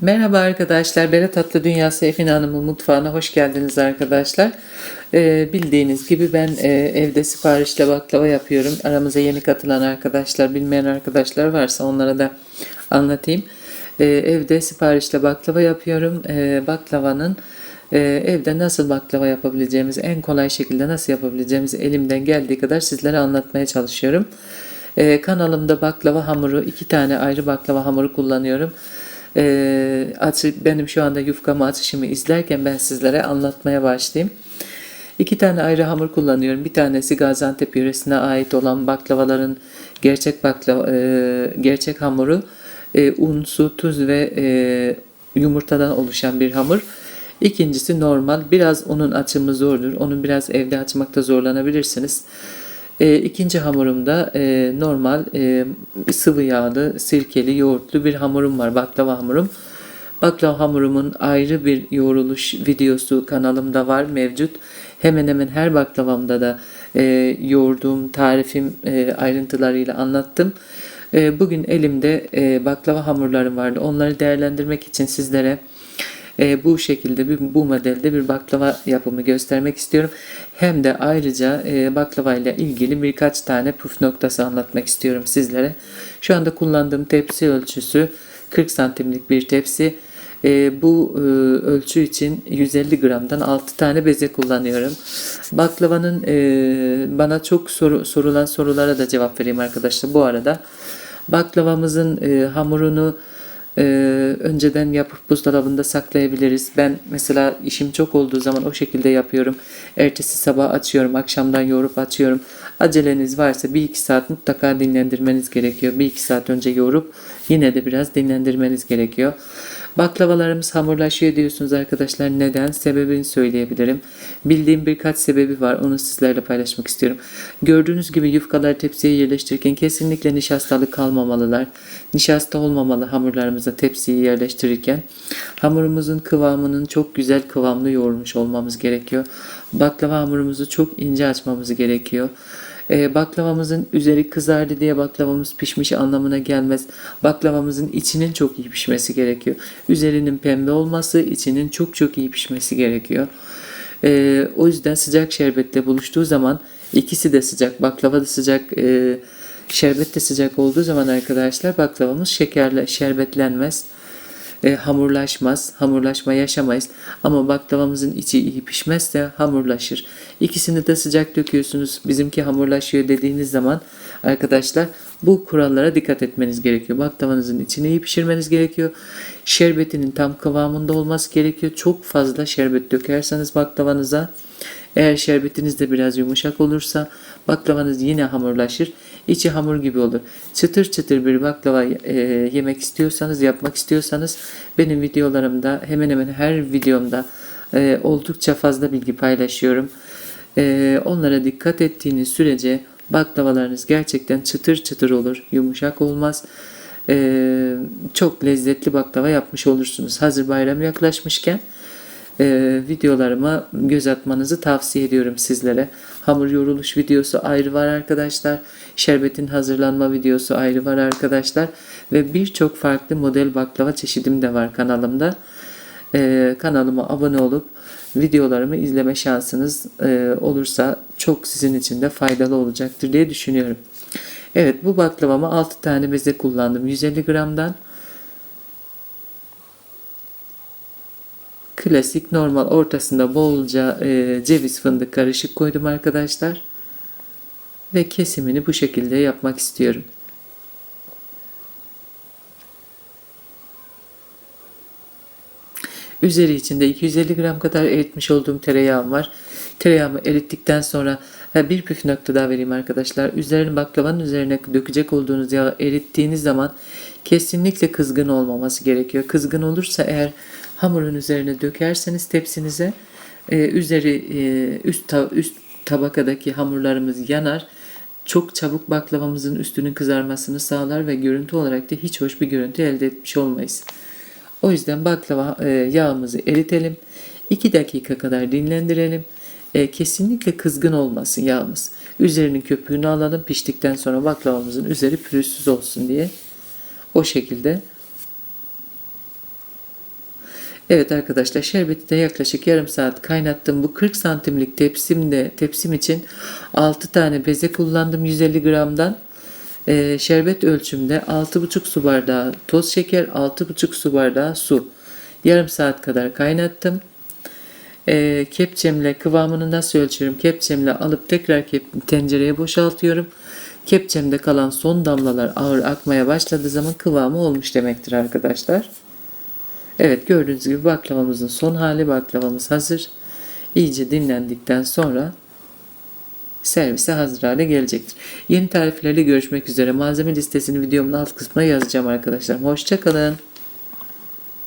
Merhaba arkadaşlar, Berat Tatlı Dünyası Efin Hanım'ın mutfağına hoş geldiniz arkadaşlar. Ee, bildiğiniz gibi ben e, evde siparişle baklava yapıyorum. Aramıza yeni katılan arkadaşlar, bilmeyen arkadaşlar varsa onlara da anlatayım. Ee, evde siparişle baklava yapıyorum. Ee, baklavanın e, evde nasıl baklava yapabileceğimizi, en kolay şekilde nasıl yapabileceğimizi elimden geldiği kadar sizlere anlatmaya çalışıyorum. Ee, kanalımda baklava hamuru, iki tane ayrı baklava hamuru kullanıyorum. Ee, açı, benim şu anda yufkama açışımı izlerken ben sizlere anlatmaya başlayayım. İki tane ayrı hamur kullanıyorum. Bir tanesi Gaziantep yöresine ait olan baklavaların gerçek baklava, e, gerçek hamuru e, un, su, tuz ve e, yumurtadan oluşan bir hamur. İkincisi normal. Biraz onun açımı zordur. Onun biraz evde açmakta zorlanabilirsiniz. E, ikinci hamurumda e, normal e, sıvı yağlı, sirkeli, yoğurtlu bir hamurum var. Baklava hamurum. Baklava hamurumun ayrı bir yoğruluş videosu kanalımda var mevcut. Hemen hemen her baklavamda da e, yoğurduğum tarifim e, ayrıntılarıyla anlattım. E, bugün elimde e, baklava hamurlarım vardı. Onları değerlendirmek için sizlere e, bu şekilde bir, bu modelde bir baklava yapımı göstermek istiyorum. Hem de ayrıca e, baklava ile ilgili birkaç tane püf noktası anlatmak istiyorum sizlere. Şu anda kullandığım tepsi ölçüsü 40 santimlik bir tepsi. E, bu e, ölçü için 150 gramdan 6 tane beze kullanıyorum. Baklavanın e, bana çok soru, sorulan sorulara da cevap vereyim arkadaşlar. Bu arada baklavamızın e, hamurunu e, önceden yapıp buzdolabında saklayabiliriz. Ben mesela işim çok olduğu zaman o şekilde yapıyorum. Ertesi sabah açıyorum, akşamdan yoğurup açıyorum. Aceleniz varsa 1-2 saat mutlaka dinlendirmeniz gerekiyor. 1-2 saat önce yoğurup yine de biraz dinlendirmeniz gerekiyor. Baklavalarımız hamurlaşıyor diyorsunuz arkadaşlar. Neden? Sebebini söyleyebilirim. Bildiğim birkaç sebebi var. Onu sizlerle paylaşmak istiyorum. Gördüğünüz gibi yufkaları tepsiye yerleştirirken kesinlikle nişastalı kalmamalılar. Nişasta olmamalı hamurlarımıza tepsiyi yerleştirirken. Hamurumuzun kıvamının çok güzel kıvamlı yoğurmuş olmamız gerekiyor. Baklava hamurumuzu çok ince açmamız gerekiyor. E, baklavamızın üzeri kızardı diye baklavamız pişmiş anlamına gelmez. Baklavamızın içinin çok iyi pişmesi gerekiyor. Üzerinin pembe olması, içinin çok çok iyi pişmesi gerekiyor. E, o yüzden sıcak şerbetle buluştuğu zaman ikisi de sıcak, baklava da sıcak, e, şerbet de sıcak olduğu zaman arkadaşlar baklavamız şekerle şerbetlenmez e, hamurlaşmaz. Hamurlaşma yaşamayız. Ama baklavamızın içi iyi pişmezse hamurlaşır. İkisini de sıcak döküyorsunuz. Bizimki hamurlaşıyor dediğiniz zaman arkadaşlar bu kurallara dikkat etmeniz gerekiyor. Baklavanızın içini iyi pişirmeniz gerekiyor. Şerbetinin tam kıvamında olması gerekiyor. Çok fazla şerbet dökerseniz baklavanıza eğer şerbetiniz de biraz yumuşak olursa baklavanız yine hamurlaşır. İçi hamur gibi olur. Çıtır çıtır bir baklava e, yemek istiyorsanız, yapmak istiyorsanız benim videolarımda hemen hemen her videomda e, oldukça fazla bilgi paylaşıyorum. E, onlara dikkat ettiğiniz sürece baklavalarınız gerçekten çıtır çıtır olur. Yumuşak olmaz. E, çok lezzetli baklava yapmış olursunuz. Hazır bayram yaklaşmışken e, videolarıma göz atmanızı tavsiye ediyorum sizlere. Hamur yoğruluş videosu ayrı var arkadaşlar. Şerbetin hazırlanma videosu ayrı var arkadaşlar. Ve birçok farklı model baklava çeşidim de var kanalımda. E, kanalıma abone olup videolarımı izleme şansınız e, olursa çok sizin için de faydalı olacaktır diye düşünüyorum. Evet bu baklavama 6 tane beze kullandım 150 gramdan. Klasik normal ortasında bolca e, ceviz fındık karışık koydum arkadaşlar. Ve kesimini bu şekilde yapmak istiyorum. Üzeri içinde 250 gram kadar eritmiş olduğum tereyağım var. Tereyağımı erittikten sonra bir püf nokta daha vereyim arkadaşlar. Üzerine baklavanın üzerine dökecek olduğunuz yağı erittiğiniz zaman kesinlikle kızgın olmaması gerekiyor. Kızgın olursa eğer hamurun üzerine dökerseniz tepsinize e, üzeri e, üst üst tabakadaki hamurlarımız yanar. Çok çabuk baklavamızın üstünün kızarmasını sağlar ve görüntü olarak da hiç hoş bir görüntü elde etmiş olmayız. O yüzden baklava e, yağımızı eritelim. 2 dakika kadar dinlendirelim. E, kesinlikle kızgın olmasın yağımız. Üzerinin köpüğünü alalım. Piştikten sonra baklavamızın üzeri pürüzsüz olsun diye. O şekilde Evet arkadaşlar şerbeti de yaklaşık yarım saat kaynattım. Bu 40 santimlik tepsimde tepsim için 6 tane beze kullandım 150 gramdan. Ee, şerbet ölçümde 6,5 su bardağı toz şeker 6,5 su bardağı su. Yarım saat kadar kaynattım. Ee, kepçemle kıvamını nasıl ölçüyorum? Kepçemle alıp tekrar kep- tencereye boşaltıyorum. Kepçemde kalan son damlalar ağır akmaya başladığı zaman kıvamı olmuş demektir arkadaşlar. Evet gördüğünüz gibi baklavamızın son hali baklavamız hazır. İyice dinlendikten sonra servise hazır hale gelecektir. Yeni tariflerle görüşmek üzere. Malzeme listesini videomun alt kısmına yazacağım arkadaşlar. Hoşçakalın.